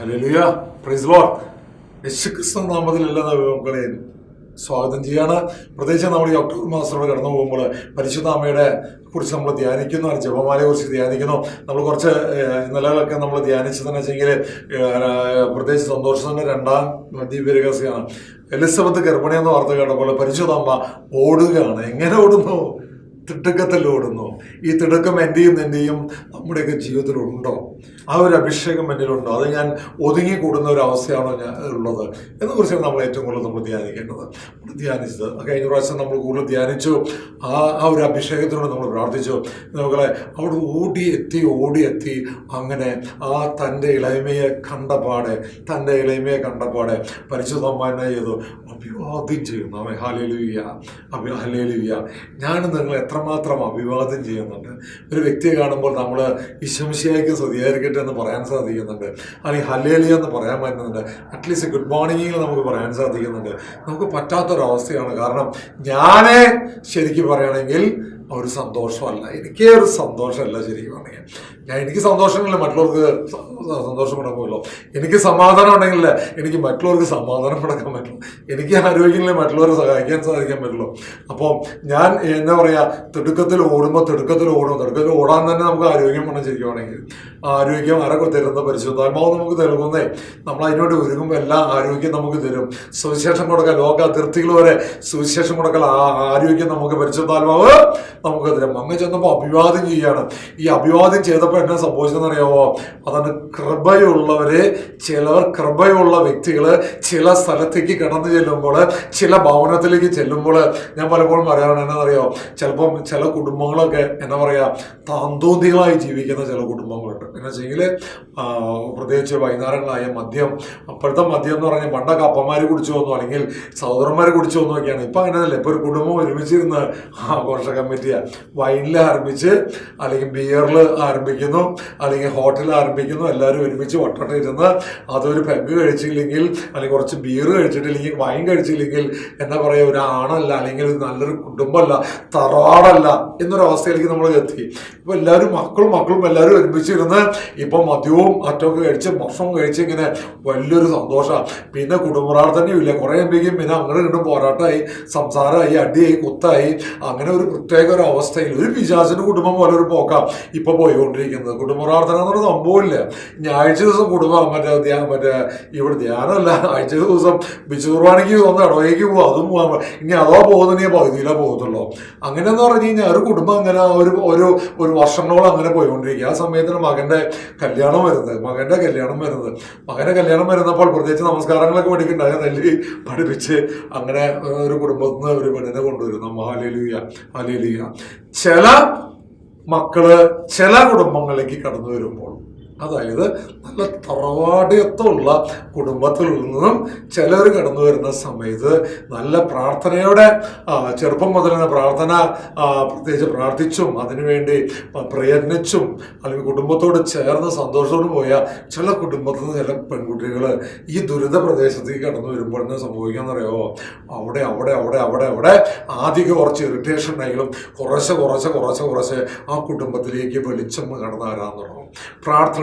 Hallelujah. Price യേശുക്രിസ്തു നാമത്തിൽ എല്ലാ മക്കളെയും സ്വാഗതം ചെയ്യാണ്. പ്രത്യേകിച്ച് നമ്മൾ ഈ ഒക്ടോബർ മാസത്തോടെ കടന്നു പോകുമ്പോൾ പരിശുദ്ധ അമ്മയുടെ കുറിച്ച് നമ്മൾ ധ്യാനിക്കുന്നു ജപമാലയെ കുറിച്ച് ധ്യാനിക്കുന്നു. നമ്മൾ കുറച്ച് നിലകളൊക്കെ നമ്മൾ ധ്യാനിച്ചതെന്ന് വെച്ചെങ്കിൽ പ്രത്യേകിച്ച് സന്തോഷത്തിന്റെ രണ്ടാം ദിവ്യരഹസ്യമാണ് എലിസബത്ത് ഗർഭിണി എന്ന വാർത്ത കേട്ടപ്പോൾ പരിശുദ്ധ ഓടുകയാണ്. എങ്ങനെ ഓടുന്നു? തിടുക്കത്തിൽ ഓടുന്നു ഈ തിടുക്കം എന്റെയും നിന്റെയും നമ്മുടെയൊക്കെ ജീവിതത്തിലുണ്ടോ? ആ ഒരു അഭിഷേകം എന്നിലുണ്ടോ? അത് ഞാൻ ഒതുങ്ങി കൂടുന്ന ഒരു അവസ്ഥയാണോ ഞാൻ ഉള്ളത്? എന്നെക്കുറിച്ചാണ് നമ്മൾ ഏറ്റവും കൂടുതൽ നമ്മൾ ധ്യാനിക്കേണ്ടത്. നമ്മൾ ധ്യാനിച്ചത്. കഴിഞ്ഞ പ്രാവശ്യം നമ്മൾ കൂടുതൽ ധ്യാനിച്ചു. ആ ആ ഒരു അഭിഷേകത്തിനോട് നമ്മൾ പ്രാർത്ഥിച്ചു. നമ്മളെ അവിടെ ഓടി എത്തി ഓടി എത്തി. അങ്ങനെ ആ തന്റെ ഇളയമയെ കണ്ടപാടെ തന്റെ ഇളയമയെ കണ്ടപാടെ പരിശുദ്ധമ്മ എന്നെ ചെയ്തു. അഭിവാദ്യം ചെയ്യുന്നു. അവൻ ഹലേലുയ്യ അഭി ഹലേലുയ്യ ഞാൻ നിങ്ങൾ എത്രമാത്രം അഭിവാദ്യം ചെയ്യുന്നുണ്ട്. ഒരു വ്യക്തിയെ കാണുമ്പോൾ നമ്മൾ വിശംശയായിക്ക് സ്തുതിയായിരിക്കട്ടെ എന്ന് പറയാൻ സാധിക്കുന്നുണ്ട്. അല്ലെങ്കിൽ ഹലേലിയ എന്ന് പറയാൻ പറ്റുന്നുണ്ട്. അറ്റ്ലീസ്റ്റ് ഗുഡ് മോർണിംഗിൽ നമുക്ക് പറയാൻ സാധിക്കുന്നുണ്ട്. നമുക്ക് പറ്റാത്തൊരവസ്ഥയാണ്. കാരണം ഞാനേ ശരിക്കും പറയുകയാണെങ്കിൽ ഒരു സന്തോഷമല്ല. എനിക്കേ ഒരു സന്തോഷമല്ല ശരിക്കും പറഞ്ഞാൽ. ഞാൻ എനിക്ക് സന്തോഷമില്ല മറ്റുള്ളവർക്ക് സന്തോഷം കൊടുക്കുമല്ലോ എനിക്ക് സമാധാനം ഉണ്ടെങ്കിൽ എനിക്ക് മറ്റുള്ളവർക്ക് സമാധാനം കൊടുക്കാൻ പറ്റുള്ളൂ എനിക്ക് ആരോഗ്യമില്ല മറ്റുള്ളവരെ സഹായിക്കാൻ സാധിക്കാൻ പറ്റുള്ളൂ. അപ്പോൾ ഞാൻ എന്താ പറയുക തിടുക്കത്തിൽ ഓടുമ്പോൾ തിടുക്കത്തിൽ ഓടും. തിടുക്കത്തിൽ ഓടാൻ തന്നെ നമുക്ക് ആരോഗ്യം വേണം ശരിക്കുവാണെങ്കിൽ ആരോഗ്യം ആരൊക്കെ തരുന്ന പരിശുദ്ധാത്മാവ് നമുക്ക് നൽകുന്നേ. നമ്മൾ അതിനോട് ഒരുങ്ങുമ്പോൾ എല്ലാ ആരോഗ്യം നമുക്ക് തരും. സുവിശേഷം കൊടുക്കൽ ലോക അതിർത്തികൾ വരെ സുവിശേഷം കൊടുക്കൽ ആ ആരോഗ്യം നമുക്ക് പരിശുദ്ധാത്മാവ് നമുക്ക് തരും. അങ്ങ് ചെന്നപ്പോൾ അഭിവാദ്യം ചെയ്യുകയാണ്. ഈ അഭിവാദ്യം ചെയ്തപ്പോൾ എന്നെ സംഭവിച്ചതെന്ന് അറിയാമോ അതാണ് കൃപയുള്ളവരെ ചിലർ കൃപയുള്ള വ്യക്തികൾ ചില സ്ഥലത്തേക്ക് കടന്നു ചെല്ലുമ്പോൾ ചില ഭവനത്തിലേക്ക് ചെല്ലുമ്പോൾ ഞാൻ പലപ്പോഴും പറയാറുണ്ട് എന്നറിയോ ചിലപ്പം ചില കുടുംബങ്ങളൊക്കെ എന്താ പറയുക താന്തോന്തികളായി ജീവിക്കുന്ന ചില കുടുംബങ്ങളുണ്ട്. എന്ന് വെച്ചെങ്കിൽ പ്രത്യേകിച്ച് വൈകുന്നേരങ്ങളായ മദ്യം അപ്പോഴത്തെ മദ്യം എന്ന് പറഞ്ഞാൽ പണ്ടൊക്കെ അപ്പന്മാർ കുടിച്ചു വന്നു അല്ലെങ്കിൽ സഹോദരന്മാർ കുടിച്ചു വന്നു ഒക്കെയാണ്. ഇപ്പം അങ്ങനെയല്ല ഇപ്പോൾ ഒരു കുടുംബം ഒരുമിച്ചിരുന്ന് ആഘോഷ കമ്മിറ്റിയാണ് വൈനിൽ ആരംഭിച്ച് അല്ലെങ്കിൽ ബിയറിൽ ആരംഭിക്കുന്നു അല്ലെങ്കിൽ ഹോട്ടലിൽ ആരംഭിക്കുന്നു എല്ലാവരും ഒരുമിച്ച് വട്ടോട്ട് ഇരുന്ന് അതൊരു പെഗ് കഴിച്ചില്ലെങ്കിൽ അല്ലെങ്കിൽ കുറച്ച് ബിയർ കഴിച്ചിട്ടില്ലെങ്കിൽ വൈൻ കഴിച്ചില്ലെങ്കിൽ എന്താ പറയുക ഒരു ആണല്ല അല്ലെങ്കിൽ ഒരു നല്ലൊരു കുടുംബമല്ല തറവാടല്ല എന്നൊരു അവസ്ഥയിലേക്ക് നമ്മൾ എത്തി. ഇപ്പൊ എല്ലാവരും മക്കളും മക്കളും എല്ലാവരും ഒരുമിച്ചിരുന്ന് ഇപ്പൊ മദ്യവും അറ്റമൊക്കെ കഴിച്ച് ഭക്ഷണം കഴിച്ച് ഇങ്ങനെ വലിയൊരു സന്തോഷമാണ് പിന്നെ കുടുംബപ്രാർത്ഥനയും ഇല്ല. കുറേ എന്തെങ്കിലും പിന്നെ അങ്ങനെ കിട്ടും പോരാട്ടമായി സംസാരമായി അടിയായി കുത്തായി. അങ്ങനെ ഒരു പ്രത്യേക ഒരു അവസ്ഥയിൽ ഒരു പിശാചിന്റെ കുടുംബം പോലെ ഒരു പോക്കാം ഇപ്പൊ പോയിക്കൊണ്ടിരിക്കുന്നത്. കുടുംബപ്രാർത്ഥന എന്നൊരു സംഭവമില്ല ഞായറാഴ്ച ദിവസം കുടുംബം മറ്റേ ധ്യാനം മറ്റേ ഇവിടെ ധ്യാനമല്ല. ആഴ്ച ദിവസം വിശുർവാണിക്ക് ഒന്ന് ഇടവയ്ക്ക് പോകും അതും ഇനി അതോ പോകുന്നുണ്ടെങ്കിൽ പകുതിയിലേ പോകത്തുള്ളൂ. അങ്ങനെ എന്ന് പറഞ്ഞു കഴിഞ്ഞാൽ ഒരു കുടുംബം അങ്ങനെ ഒരു ഒരു ഒരു വർഷങ്ങളോളം അങ്ങനെ പോയിക്കൊണ്ടിരിക്കുക ആ സമയത്തിന് മകന്റെ കല്യാണം വരുന്നത്. മകന്റെ കല്യാണം വരുന്നത്. മകന്റെ കല്യാണം വരുന്നപ്പോൾ പ്രത്യേകിച്ച് നമസ്കാരങ്ങളൊക്കെ പഠിക്കണ്ടായ നെല്ലി പഠിപ്പിച്ച് അങ്ങനെ ഒരു കുടുംബത്തിൽ നിന്ന് ഒരു പെണ്ണിനെ കൊണ്ടുവരുന്നു. ഹാലേലുയ ഹാലേലുയ ചില മക്കൾ ചില കുടുംബങ്ങളിലേക്ക് കടന്നു വരുമ്പോൾ അതായത് നല്ല തറവാടിയത്വമുള്ള കുടുംബത്തിൽ നിന്നും ചിലർ കടന്നു വരുന്ന സമയത്ത് നല്ല പ്രാർത്ഥനയോടെ ചെറുപ്പം മുതൽ പ്രാർത്ഥന പ്രത്യേകിച്ച് പ്രാർത്ഥിച്ചും അതിനുവേണ്ടി പ്രയത്നിച്ചും അല്ലെങ്കിൽ കുടുംബത്തോട് ചേർന്ന് സന്തോഷത്തോട് പോയ ചില കുടുംബത്തിൽ നിന്ന് ചില പെൺകുട്ടികൾ ഈ ദുരിത പ്രദേശത്തേക്ക് കടന്നു വരുമ്പോൾ എന്താ സംഭവിക്കാന്നറിയോ അവിടെ അവിടെ അവിടെ അവിടെ അവിടെ ആദ്യം കുറച്ച് ഇറിറ്റേഷൻ ഉണ്ടെങ്കിലും കുറച്ച് കുറച്ച് കുറച്ച് കുറച്ച് ആ കുടുംബത്തിലേക്ക് വെളിച്ചം കടന്നു വരാൻ തുടങ്ങും.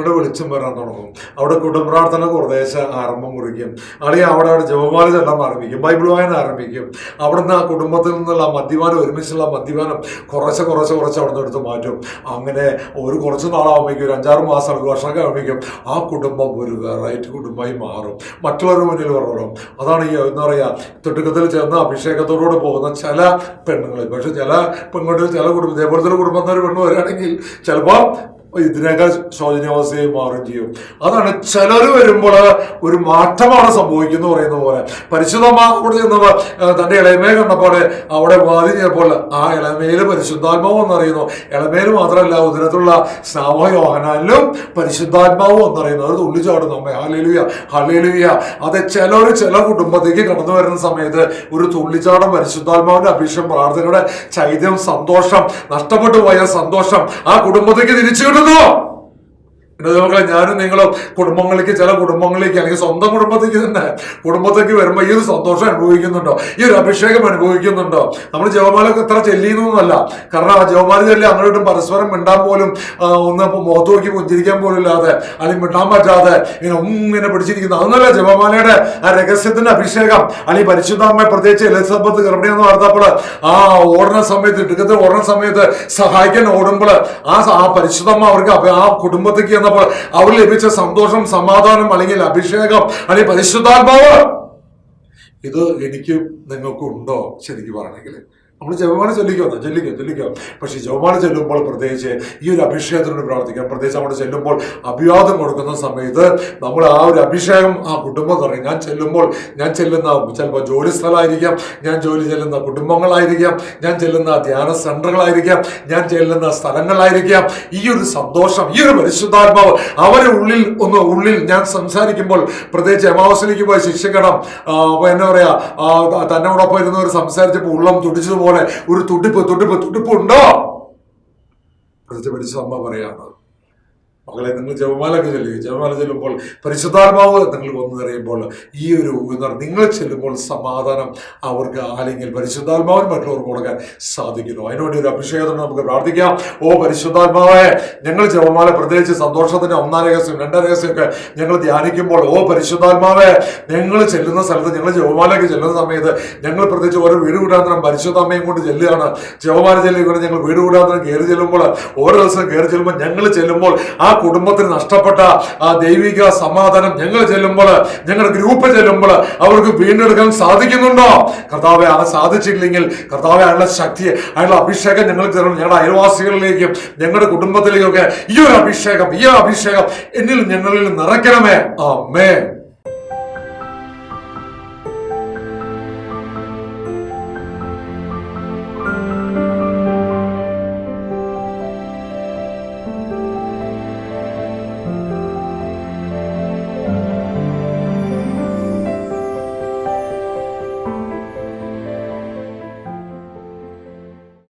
പ്രാർത്ഥനയുടെ വെളിച്ചം വരാൻ തുടങ്ങും. അവിടെ കുടുംബ പ്രാർത്ഥന കുറേശ്ശെ ആരംഭം കുറിക്കും. അല്ലെങ്കിൽ അവിടെ അവിടെ ജപമാല ചെല്ലാൻ ആരംഭിക്കും. ബൈബിൾ വായന ആരംഭിക്കും. അവിടുന്ന് ആ കുടുംബത്തിൽ നിന്നുള്ള മദ്യപാനം ഒരുമിച്ചുള്ള മദ്യപാനം കുറച്ച് കുറച്ച് കുറച്ച് അവിടെ നിന്ന് എടുത്ത് മാറ്റും. അങ്ങനെ ഒരു കുറച്ച് നാളാകുമ്പോഴേക്കും ഒരു അഞ്ചാറ് മാസം ഒരു വർഷമൊക്കെ ആകുമ്പോഴേക്കും ആ കുടുംബം ഒരു വെറൈറ്റി കുടുംബമായി മാറും. മറ്റുള്ളവരുടെ മുന്നിൽ വരണം അതാണ് ഈ എന്താ പറയുക തിടുക്കത്തിൽ ചെന്ന് അഭിഷേകത്തോടുകൂടെ പോകുന്ന ചില പെണ്ണുങ്ങൾ. പക്ഷെ ചില പെൺകുട്ടികൾ ചില കുടുംബം ഇതേപോലത്തെ കുടുംബം കുടുംബത്തിൽ പെണ്ണ് വരികയാണെങ്കിൽ ചിലപ്പോൾ ഇതിനേക്കാൾ ശോചനീയാവസ്ഥയായി മാറുകയും ചെയ്യും. അതാണ് ചിലർ വരുമ്പോൾ ഒരു മാറ്റമാണ് സംഭവിക്കുന്നത് പറയുന്ന പോലെ. പരിശുദ്ധമ്മ അവിടെ ചെന്നവർ തന്റെ ഇളയമയെ കണ്ടപ്പോൾ അവിടെ വാതി ചെയ്തപ്പോൾ ആ ഇളമയിൽ പരിശുദ്ധാത്മാവ് എന്നറിയുന്നു ഇളമയിൽ മാത്രമല്ല ഉദരത്തിലുള്ള സ്നാവയോഹനാലിലും പരിശുദ്ധാത്മാവ് എന്നറിയുന്നു അത് തുള്ളിച്ചാടുന്നു. അമ്മ ഹലേലുയ ഹലേലുയ അത് ചിലർ ചില കുടുംബത്തേക്ക് കടന്നു വരുന്ന സമയത്ത് ഒരു തുള്ളിച്ചാടം പരിശുദ്ധാത്മാവിന്റെ അഭിഷേകം പ്രാർത്ഥനയുടെ ചൈതന്യം സന്തോഷം നഷ്ടപ്പെട്ടു പോയ സന്തോഷം ആ കുടുംബത്തേക്ക് തിരിച്ചു こと മക്കളെ ഞാനും നിങ്ങളും കുടുംബങ്ങളിലേക്ക് ചില കുടുംബങ്ങളിലേക്ക് അല്ലെങ്കിൽ സ്വന്തം കുടുംബത്തേക്ക് തന്നെ കുടുംബത്തേക്ക് വരുമ്പോൾ ഈ ഒരു സന്തോഷം അനുഭവിക്കുന്നുണ്ടോ? ഈ ഒരു അഭിഷേകം അനുഭവിക്കുന്നുണ്ടോ? നമ്മൾ ജവമാലൊക്കെ എത്ര ചെല്ലിയെന്നൊന്നുമല്ല കാരണം ആ ജവമാല ചെല്ലി അങ്ങോട്ടും പരസ്പരം മിണ്ടാൻ പോലും ഒന്ന് മുഖത്ത് നോക്കി പുഞ്ചിരിക്കാൻ പോലും ഇല്ലാതെ അല്ലെങ്കിൽ മിണ്ടാൻ പറ്റാതെ ഇങ്ങനെ ഉം ഇങ്ങനെ പിടിച്ചിരിക്കുന്നു. അതൊന്നല്ല ജവമാലയുടെ ആ രഹസ്യത്തിന്റെ അഭിഷേകം. അല്ലെങ്കിൽ പരിശുദ്ധാമ്മ പ്രത്യേകിച്ച് എലിസബത്ത് ഗർഭിണി എന്ന് വാർത്തപ്പോൾ ആ ഓടുന്ന സമയത്ത് ഇടുക്കത്തിൽ ഓടുന്ന സമയത്ത് സഹായിക്കാൻ ഓടുമ്പോൾ ആ പരിശുദ്ധമ്മ അവർക്ക് ആ കുടുംബത്തേക്ക് ചെന്നപ്പോൾ അവർ ലഭിച്ച സന്തോഷം സമാധാനം അല്ലെങ്കിൽ അഭിഷേകം അല്ലെങ്കിൽ പരിശുദ്ധാത്മാവ്. ഇത് എനിക്കും നിങ്ങൾക്കും ഉണ്ടോ ശരിക്കും പറയണമെങ്കിൽ. നമ്മൾ ജപമാല ചൊല്ലിക്കോ ചൊല്ലിക്കോ ചൊല്ലിക്കോ. പക്ഷെ ജപമാല ചെല്ലുമ്പോൾ പ്രത്യേകിച്ച് ഈ ഒരു അഭിഷേകത്തിനോട് പ്രാർത്ഥിക്കാം. പ്രത്യേകിച്ച് അവിടെ ചെല്ലുമ്പോൾ അഭിവാദം കൊടുക്കുന്ന സമയത്ത് നമ്മൾ ആ ഒരു അഭിഷേകം ആ കുടുംബം പറയും ഞാൻ ചെല്ലുമ്പോൾ ഞാൻ ചെല്ലുന്ന ചിലപ്പോൾ ജോലി സ്ഥലമായിരിക്കാം. ഞാൻ ജോലി ചെല്ലുന്ന കുടുംബങ്ങളായിരിക്കാം. ഞാൻ ചെല്ലുന്ന ധ്യാന സെന്ററുകളായിരിക്കാം. ഞാൻ ചെല്ലുന്ന സ്ഥലങ്ങളായിരിക്കാം. ഈ ഒരു സന്തോഷം ഈ ഒരു പരിശുദ്ധാത്മാവ് അവരുടെ ഉള്ളിൽ ഒന്ന് ഉള്ളിൽ ഞാൻ സംസാരിക്കുമ്പോൾ പ്രത്യേകിച്ച് എമാവസിലേക്ക് പോയി ശിക്ഷിക്കണം എന്താ അപ്പൊ എന്നാ പറയാ ആ, ത- തന്നോടൊപ്പം ഇരുന്നവർ സംസാരിച്ചപ്പോൾ ഉള്ളം തുടിച്ചതുപോലെ ഒരു തുടിപ്പ് തുടിപ്പ് തുടിപ്പ് ഉണ്ടോ? പ്രത്യേകിച്ച് അമ്മ പറയാണ് മകളെ നിങ്ങൾ ജപമാലൊക്കെ ചെല്ലുക ജപമാല ചെല്ലുമ്പോൾ പരിശുദ്ധാത്മാവ് നിങ്ങൾ വന്നു നിറയുമ്പോൾ ഈ ഒരു നിങ്ങൾ ചെല്ലുമ്പോൾ സമാധാനം അവർക്ക് അല്ലെങ്കിൽ പരിശുദ്ധാത്മാവിന് മറ്റുള്ളവർക്ക് കൊടുക്കാൻ സാധിക്കുന്നു. അതിനുവേണ്ടി ഒരു അഭിഷേകത്തിന് നമുക്ക് പ്രാർത്ഥിക്കാം. ഓ പരിശുദ്ധാത്മാവെ ഞങ്ങൾ ജപമാല പ്രത്യേകിച്ച് സന്തോഷത്തിന്റെ ഒന്നാം രഹസ്യം രണ്ടാം രഹസ്യമൊക്കെ ഞങ്ങൾ ധ്യാനിക്കുമ്പോൾ ഓ പരിശുദ്ധാത്മാവെ ഞങ്ങൾ ചെല്ലുന്ന സ്ഥലത്ത് ഞങ്ങൾ ജപമാലയ്ക്ക് ചെല്ലുന്ന സമയത്ത് ഞങ്ങൾ പ്രത്യേകിച്ച് ഓരോ വീട് കൂടാന്തരം പരിശുദ്ധ അമ്മയും കൊണ്ട് ചെല്ലുകയാണ്. ജപമാല ചെല്ലുകൊണ്ട് ഞങ്ങൾ വീട് കൂടാന്തരം കയറി ചെല്ലുമ്പോൾ ഓരോ ദിവസം കയറി ചെല്ലുമ്പോൾ ഞങ്ങൾ ചെല്ലുമ്പോൾ ആ കുടുംബത്തിന് നഷ്ടപ്പെട്ട ആ ദൈവിക സമാധാനം ഞങ്ങൾ ചെല്ലുമ്പോൾ ഞങ്ങളുടെ ഗ്രൂപ്പ് ചെല്ലുമ്പോൾ അവർക്ക് വീണ്ടെടുക്കാൻ സാധിക്കുന്നുണ്ടോ? കർത്താവെ അത് സാധിച്ചില്ലെങ്കിൽ കർത്താവെ അയാളുടെ ശക്തി അയാളുടെ അഭിഷേകം ഞങ്ങൾ തരണം. ഞങ്ങളുടെ അയൽവാസികളിലേക്കും ഞങ്ങളുടെ കുടുംബത്തിലേക്കൊക്കെ ഈ ഒരു അഭിഷേകം ഈ അഭിഷേകം എന്നിൽ ഞങ്ങളിൽ നിറയ്ക്കണമേ. ആ മേ